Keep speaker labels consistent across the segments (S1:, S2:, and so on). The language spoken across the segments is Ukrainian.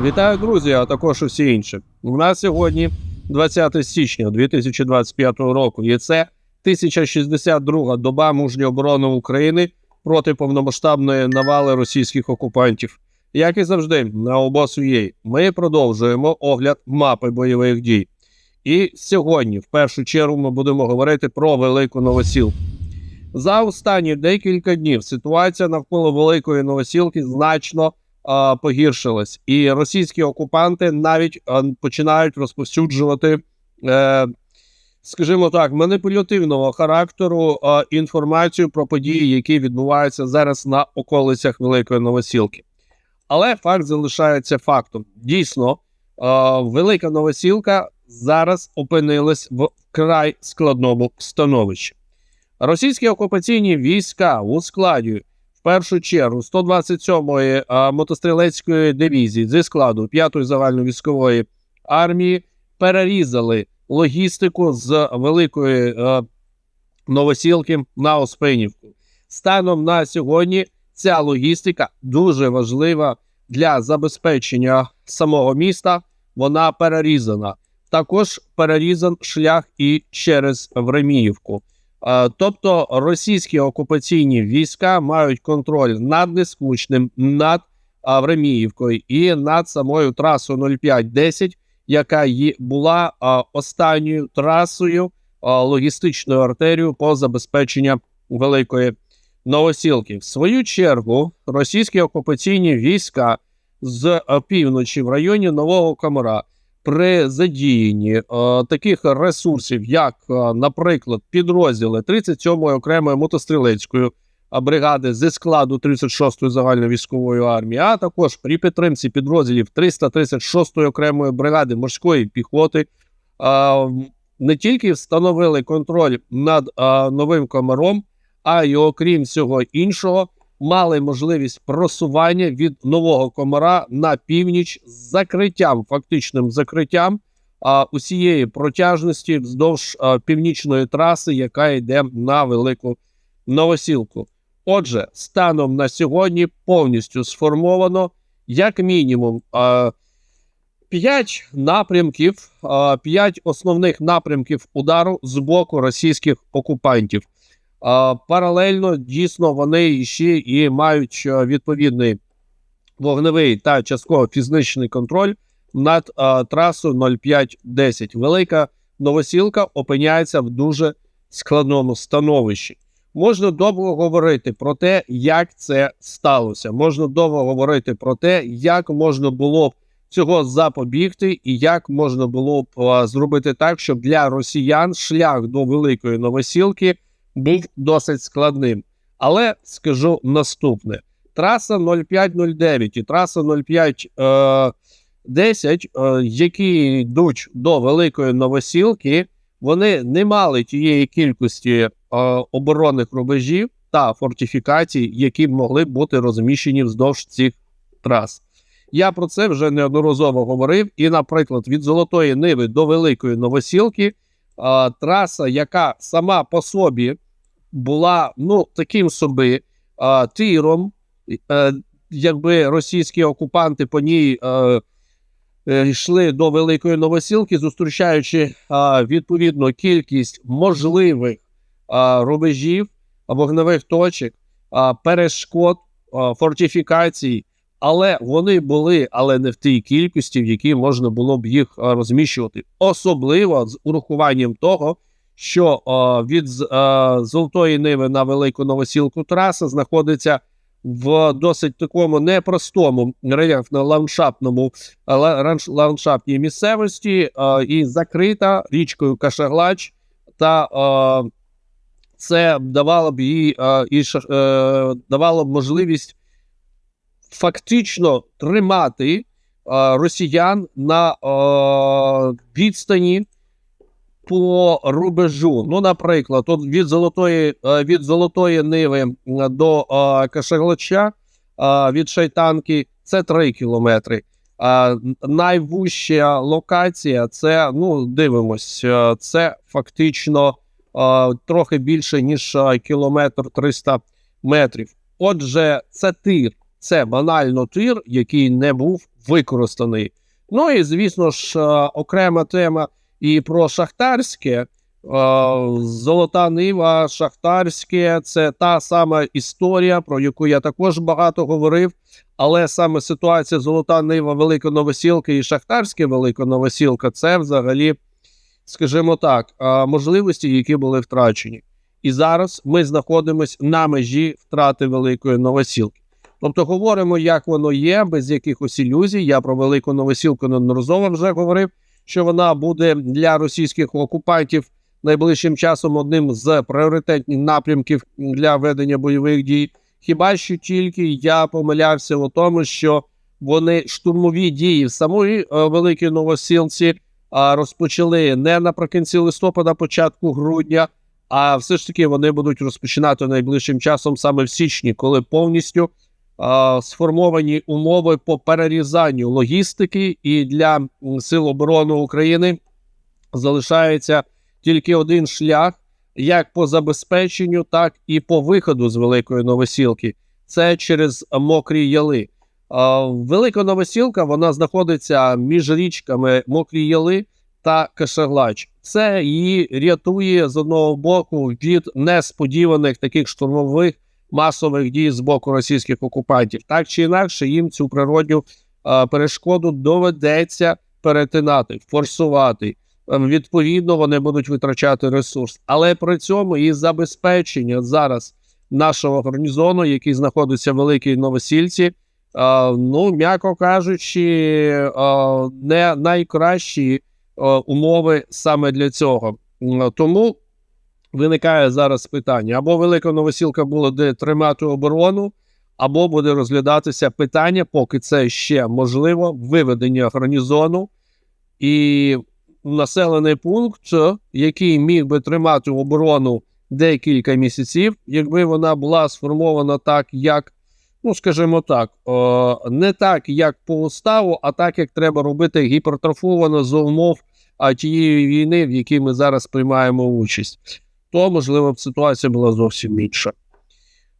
S1: Вітаю, друзі, а також усі інші. У нас сьогодні 20 січня 2025 року. І це 1062 доба мужньої оборони України проти повномасштабної навали російських окупантів. Як і завжди, на обосу.ua ми продовжуємо огляд мапи бойових дій. І сьогодні, в першу чергу, ми будемо говорити про велику новосілку. За останні декілька днів ситуація навколо великої новосілки значно погіршилась, і російські окупанти навіть починають розповсюджувати, е, скажімо так, маніпулятивного характеру інформацію про події, які відбуваються зараз на околицях Великої Новосілки. Але факт залишається фактом. Дійсно, велика новосілка зараз опинилась в край складному становищі. Російські окупаційні війська у складі першу чергу 127-ї а, мотострілецької дивізії зі складу 5-ї загальновійськової армії перерізали логістику з великої а, новосілки на Оспенівку. Станом на сьогодні ця логістика дуже важлива для забезпечення самого міста. Вона перерізана. Також перерізан шлях і через Времіївку. Е, Тобто російські окупаційні війська мають контроль над Нескучним, над а, Времіївкою і над самою трасою 0510, яка була останньою трасою логістичною артерією по забезпеченню великої новосілки. В свою чергу російські окупаційні війська з півночі в районі Нового Комара при задіянні е, таких ресурсів, як, е, наприклад, підрозділи 37-ї окремої мотострілецької е, бригади зі складу 36-ї загальновійськової армії, а також при підтримці підрозділів 336-ї окремої бригади морської піхоти, е, не тільки встановили контроль над е, новим комаром, а й окрім всього іншого, мали можливість просування від нового комара на північ з закриттям, фактичним закриттям а, усієї протяжності вздовж а, північної траси, яка йде на велику новосілку. Отже, станом на сьогодні повністю сформовано як мінімум. А, П'ять напрямків, п'ять основних напрямків удару з боку російських окупантів. Паралельно дійсно вони ще і мають е, відповідний вогневий та частково фізичний контроль над а, трасою 0510. Велика новосілка опиняється в дуже складному становищі. Можна довго говорити про те, як це сталося. Можна довго говорити про те, як можна було б цього запобігти, і як можна було б зробити так, щоб для росіян шлях до великої новосілки був досить складним. Але скажу наступне: траса 0509 і траса 0510, е, е, які йдуть до Великої Новосілки, вони не мали тієї кількості е, оборонних рубежів та фортифікацій, які могли бути розміщені вздовж цих трас. Я про це вже неодноразово говорив. І, наприклад, від Золотої Ниви до Великої Новосілки траса, яка сама по собі була ну таким собі тиром, е, якби російські окупанти по ній е, е, йшли до Великої Новосілки, зустрічаючи а, відповідну кількість можливих рубежів, вогневих точок, перешкод, фортифікацій. Але вони були, але не в тій кількості, в якій можна було б їх розміщувати, особливо з урахуванням того, що а, від а, Золотої Ниви на Велику Новосілку траса знаходиться в досить такому непростому рельєфно-ландшафтному ландшафтній місцевості а, і закрита річкою Кашаглач, та а, це давало б їй і давало б можливість фактично тримати а, росіян на а, відстані по рубежу. Ну, наприклад, від золотої від золотої ниви до Кашаглача, від Шайтанки це 3 кілометри. А, найвужча локація це, ну, дивимось, це фактично а, трохи більше, ніж кілометр 300 метрів. Отже, це тир Це банально тир, який не був використаний. Ну і звісно ж, е, окрема тема і про шахтарське. Е, Золота Нива, Шахтарське це та сама історія, про яку я також багато говорив. Але саме ситуація Золота Нива, Велика Новосілка і Шахтарське Велика Новосілка це взагалі, скажімо так, е, можливості, які були втрачені. І зараз ми знаходимося на межі втрати Великої Новосілки. Тобто говоримо, як воно є, без якихось ілюзій. Я про велику новосілку неодноразово вже говорив, що вона буде для російських окупантів найближчим часом одним з пріоритетних напрямків для ведення бойових дій. Хіба що тільки я помилявся у тому, що вони штурмові дії в самої е, великій новосілці розпочали не наприкінці листопада, початку грудня. А все ж таки вони будуть розпочинати найближчим часом саме в січні, коли повністю сформовані умови по перерізанню логістики, і для Сил оборони України залишається тільки один шлях, як по забезпеченню, так і по виходу з Великої Новосілки. Це через мокрі яли. Велика Новосілка вона знаходиться між річками Мокрі Яли та Кашаглач. Це її рятує з одного боку від несподіваних таких штурмових масових дій з боку російських окупантів. Так чи інакше, їм цю природню е, перешкоду доведеться перетинати, форсувати. Е, Відповідно, вони будуть витрачати ресурс, але при цьому і забезпечення зараз нашого гарнізону, який знаходиться в Великій Новосільці, е, ну м'яко кажучи, е, не найкращі е, умови саме для цього. Тому виникає зараз питання: або Велика Новосілка буде тримати оборону, або буде розглядатися питання, поки це ще можливо, виведення гарнізону. І населений пункт, який міг би тримати оборону декілька місяців, якби вона була сформована так, як, ну скажімо так, е, не так, як по уставу, а так, як треба робити гіпертрофовано за умов тієї війни, в якій ми зараз приймаємо участь, то можливо б ситуація була зовсім інша.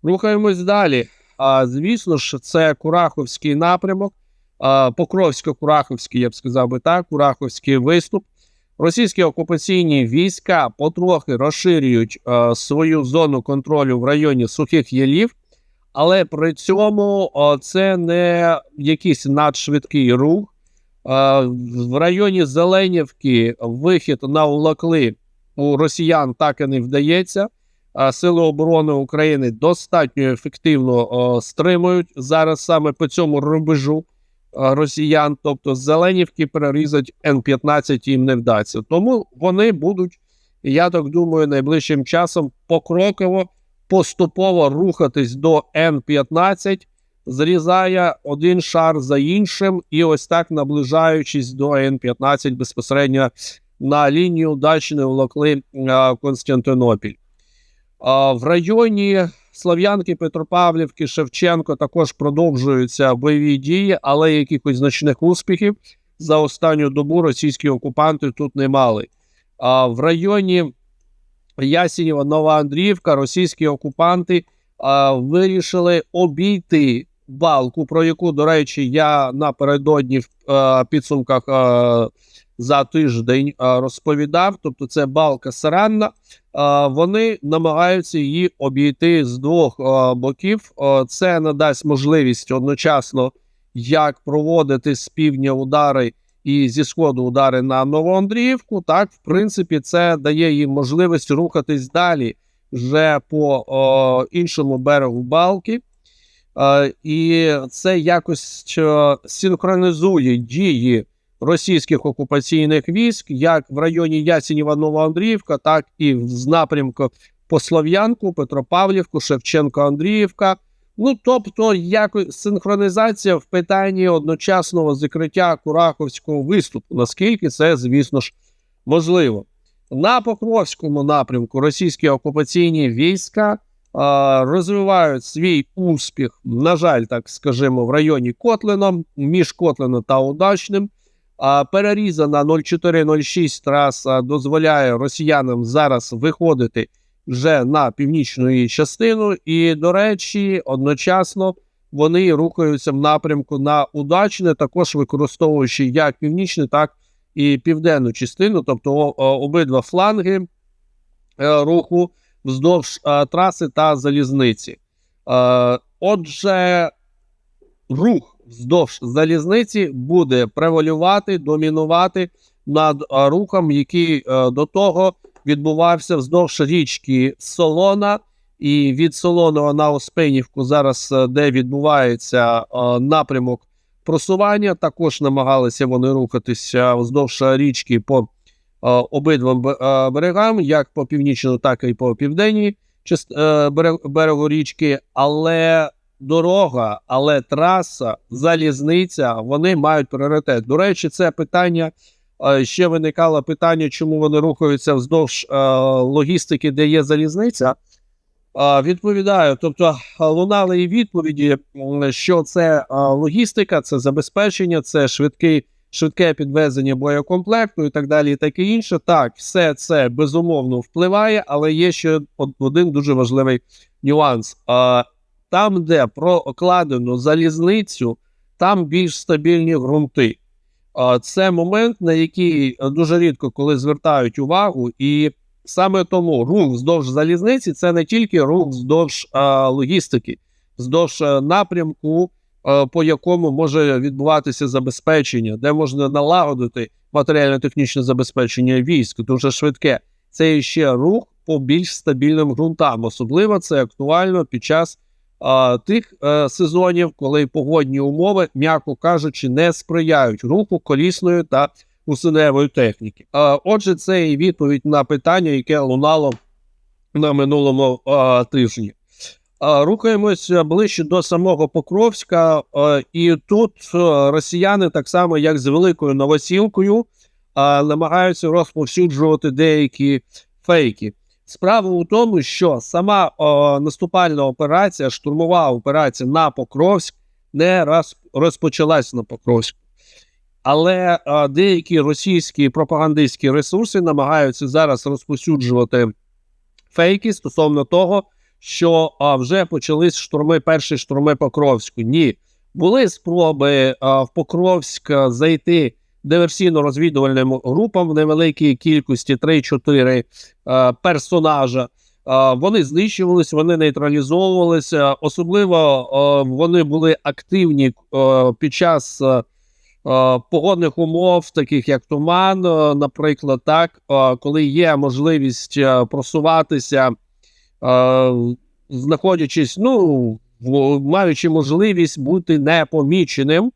S1: Рухаємось далі. А звісно ж, це Кураховський напрямок, а, Покровсько-Кураховський, я б сказав би так, Кураховський виступ. Російські окупаційні війська потрохи розширюють е, свою зону контролю в районі Сухих Ялів, але при цьому е, це не якийсь надшвидкий рух. Е, в районі Зеленівки вихід на Улакли у росіян так і не вдається. Е, Сили оборони України достатньо ефективно е, стримують зараз саме по цьому рубежу е, росіян, тобто Зеленівки перерізати Н-15 їм не вдасться. Тому вони будуть, я так думаю, найближчим часом покроково поступово рухатись до Н-15, зрізає один шар за іншим, і ось так наближаючись до Н-15 безпосередньо на лінію Дачни влокли е, Константинопіль. В районі Слов'янки, Петропавлівки, Шевченко також продовжуються бойові дії, але якихось значних успіхів за останню добу російські окупанти тут не мали. А в районі Ясінєва, Нова Андріївка, російські окупанти а, вирішили обійти балку, про яку, до речі, я напередодні в а, підсумках а, за тиждень розповідав. Тобто, це балка Саранна. Вони намагаються її обійти з двох боків. А, це надасть можливість одночасно як проводити з півдня удари і зі сходу удари на Новоандріївку. Так, в принципі, це дає їм можливість рухатись далі вже по іншому берегу балки. Е, і це якось синхронізує дії російських окупаційних військ, як в районі Ясінєва Новоандріївка, так і з напрямку по Слов'янку, Петропавлівку, Шевченко-Андріївка. Ну, тобто, якось синхронізація в питанні одночасного закриття Кураховського виступу, наскільки це, звісно ж, можливо. На Покровському напрямку російські окупаційні війська а, розвивають свій успіх, на жаль, так скажімо, в районі Котлином, між Котлином та Удачним. Перерізана 0406 траса дозволяє росіянам зараз виходити вже на північну її частину. І, до речі, одночасно вони рухаються в напрямку на удачне, також використовуючи як північну, так і південну частину, тобто обидва фланги е, руху вздовж е, траси та залізниці. Е, Отже, рух вздовж залізниці буде превалювати, домінувати над рухом, який е, до того відбувався вздовж річки Солона. І від Солоного на Оспенівку, зараз е, де відбувається е, напрямок просування, також намагалися вони рухатися вздовж річки по е, берегам, як по північному, так і по південній берегу річки. Але дорога, але траса, залізниця, вони мають пріоритет. До речі, це питання. е, Ще виникало питання, чому вони рухаються вздовж е, логістики, де є залізниця. Відповідаю, тобто лунали і відповіді, що це логістика, це забезпечення, це швидкий, швидке підвезення боєкомплекту і так далі, і таке інше. Так, все це безумовно впливає, але є ще один дуже важливий нюанс. Там, де прокладено залізницю, там більш стабільні ґрунти. Це момент, на який е, дуже рідко коли звертають увагу, і Саме тому рух вздовж залізниці це не тільки рух вздовж е, логістики, вздовж е, напрямку, по якому може відбуватися забезпечення, де можна налагодити матеріально-технічне забезпечення військ, дуже швидке. Це ще рух по більш стабільним ґрунтам. Особливо це актуально під час е, тих е, сезонів, коли погодні умови, м'яко кажучи, не сприяють руху колісної та гусеневої техніки. А, отже, це і відповідь на питання, яке лунало на минулому тижні. А, рухаємося ближче до самого Покровська, і тут росіяни, так само як з Великою Новосілкою, намагаються розповсюджувати деякі фейки. Справа у тому, що сама а, наступальна операція, штурмова операція на Покровськ не роз, розпочалась на Покровську. Але а, деякі російські пропагандистські ресурси намагаються зараз розповсюджувати фейки стосовно того, що а, вже почались штурми, перші штурми Покровську. Ні, були спроби а, в Покровськ зайти диверсійно-розвідувальним групам в невеликій кількості 3-4 а, персонажа. А, Вони знищувалися, вони нейтралізовувалися. Особливо а, вони були активні а, під час. е, погодних умов, таких як туман, е, наприклад, так, е, коли є можливість е, просуватися, е, знаходячись, ну, маючи можливість бути непоміченим.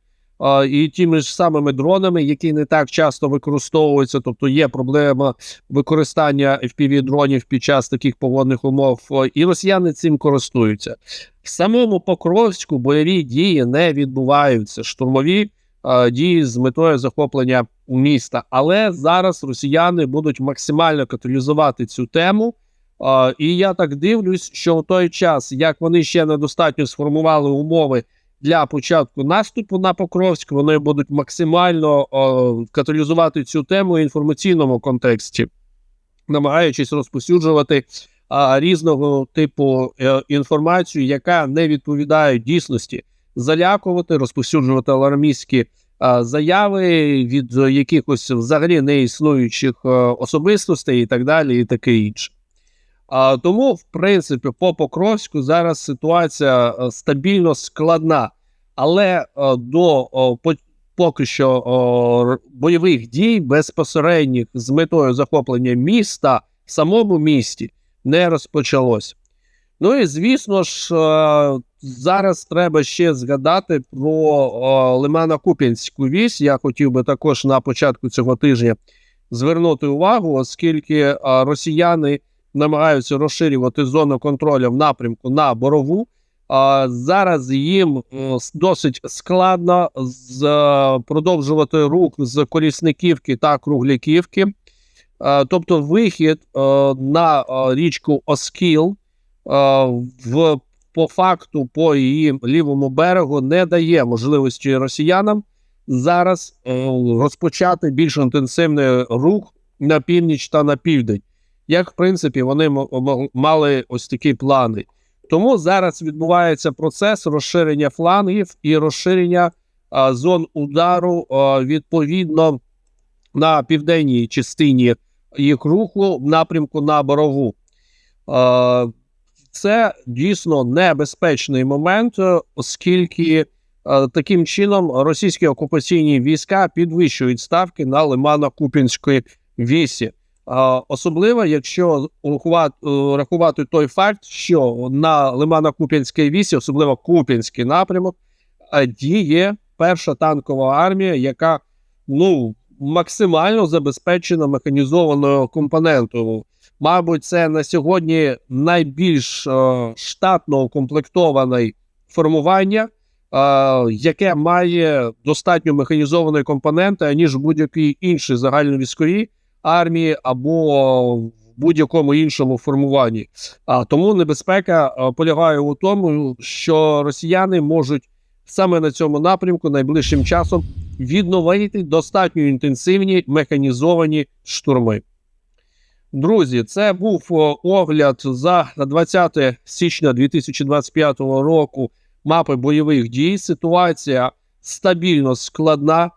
S1: І тими ж самими дронами, які не так часто використовуються, тобто є проблема використання fpv дронів під час таких погодних умов, і росіяни цим користуються. В самому Покровську бойові дії не відбуваються. Штурмові дії з метою захоплення міста. Але зараз росіяни будуть максимально каталізувати цю тему. І я так дивлюсь, що в той час, як вони ще недостатньо сформували умови для початку наступу на Покровськ, вони будуть максимально е, каталізувати цю тему в інформаційному контексті, намагаючись розповсюджувати а, різного типу е, інформацію, яка не відповідає дійсності, залякувати, розповсюджувати алармістські заяви від якихось взагалі неіснуючих е, особистостей і так далі, і таке інше. А, тому, в принципі, по Покровську зараз ситуація е, стабільно складна, але е, до по- поки що бойових дій безпосередніх з метою захоплення міста в самому місті не розпочалось. Ну і звісно ж, е, зараз треба ще згадати про о, Лимано-Куп'янську вісь. Я хотів би також на початку цього тижня звернути увагу, оскільки росіяни намагаються розширювати зону контролю в напрямку на борову. Зараз їм досить складно е, продовжувати рух з колісниківки та кругляківки. Е, тобто вихід е, на річку Оскіл в, по факту по її лівому берегу не дає можливості росіянам зараз розпочати більш інтенсивний рух на північ та на південь. Як в принципі вони мали ось такі плани. Тому зараз відбувається процес розширення флангів і розширення а, зон удару а, відповідно на південній частині їх руху в напрямку на Борову. А, це дійсно небезпечний момент, оскільки е, таким чином російські окупаційні війська підвищують ставки на Лимано-Купінської вісі. Особливо, якщо е, рахувати той факт, що на Лимано-Куп'янській вісі, особливо Куп'янський напрямок, е, діє перша танкова армія, яка ну максимально забезпечена механізованою компонентою. Мабуть, це на сьогодні найбільш е, штатно укомплектоване формування, яке має достатньо механізованої компоненти, ніж будь-якій іншій загальновійськовій армії або в будь-якому іншому формуванні. А тому небезпека полягає у тому, що росіяни можуть саме на цьому напрямку найближчим часом відновити достатньо інтенсивні механізовані штурми. Друзі, це був огляд за 20 січня 2025 року мапи бойових дій. Ситуація стабільно складна.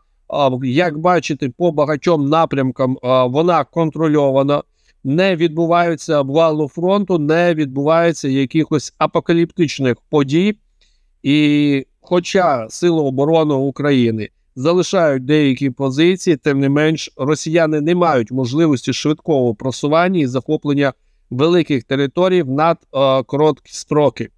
S1: Як бачите, по багатьом напрямкам вона контрольована. Не відбуваються обвалу фронту, не відбувається якихось апокаліптичних подій. І хоча Сили оборони України залишають деякі позиції, тим не менш, росіяни не мають можливості швидкого просування і захоплення великих територій над короткі строки.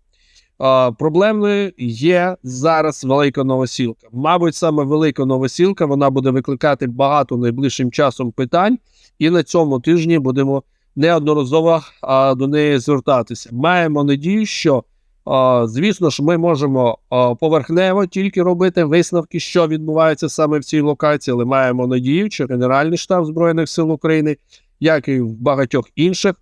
S1: Проблемною є зараз Велика Новосілка. Мабуть, саме Велика Новосілка вона буде викликати багато найближчим часом питань, і на цьому тижні будемо неодноразово а, до неї звертатися. Маємо надію, що а, звісно ж ми можемо а, поверхнево тільки робити висновки, що відбувається саме в цій локації, але маємо надію, що Генеральний штаб Збройних сил України, як і в багатьох інших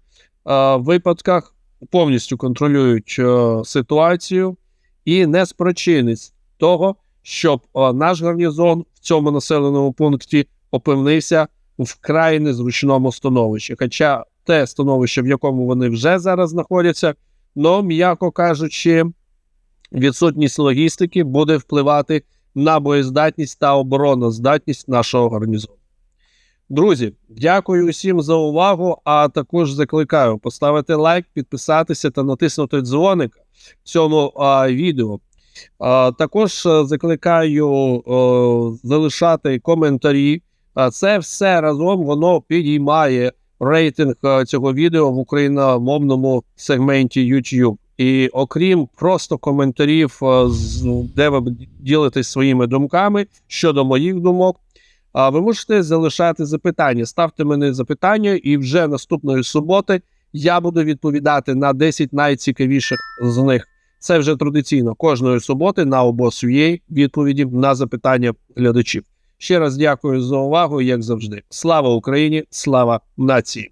S1: а, випадках, повністю контролюють ситуацію і не спричинить того, щоб наш гарнізон в цьому населеному пункті опинився в вкрай незручному становищі. Хоча те становище, в якому вони вже зараз знаходяться, ну, м'яко кажучи, відсутність логістики буде впливати на боєздатність та обороноздатність нашого гарнізону. Друзі, дякую усім за увагу. А також закликаю поставити лайк, підписатися та натиснути дзвоник цьому а, відео. А, також закликаю а, залишати коментарі. А це все разом воно підіймає рейтинг а, цього відео в україномовному сегменті YouTube. І окрім просто коментарів, а, з- де ви ділитесь своїми думками щодо моїх думок, ви можете залишати запитання. Ставте мене запитання, і вже наступної суботи я буду відповідати на 10 найцікавіших з них. Це вже традиційно кожної суботи на обосвіє відповіді на запитання глядачів. Ще раз дякую за увагу, як завжди. Слава Україні, слава нації!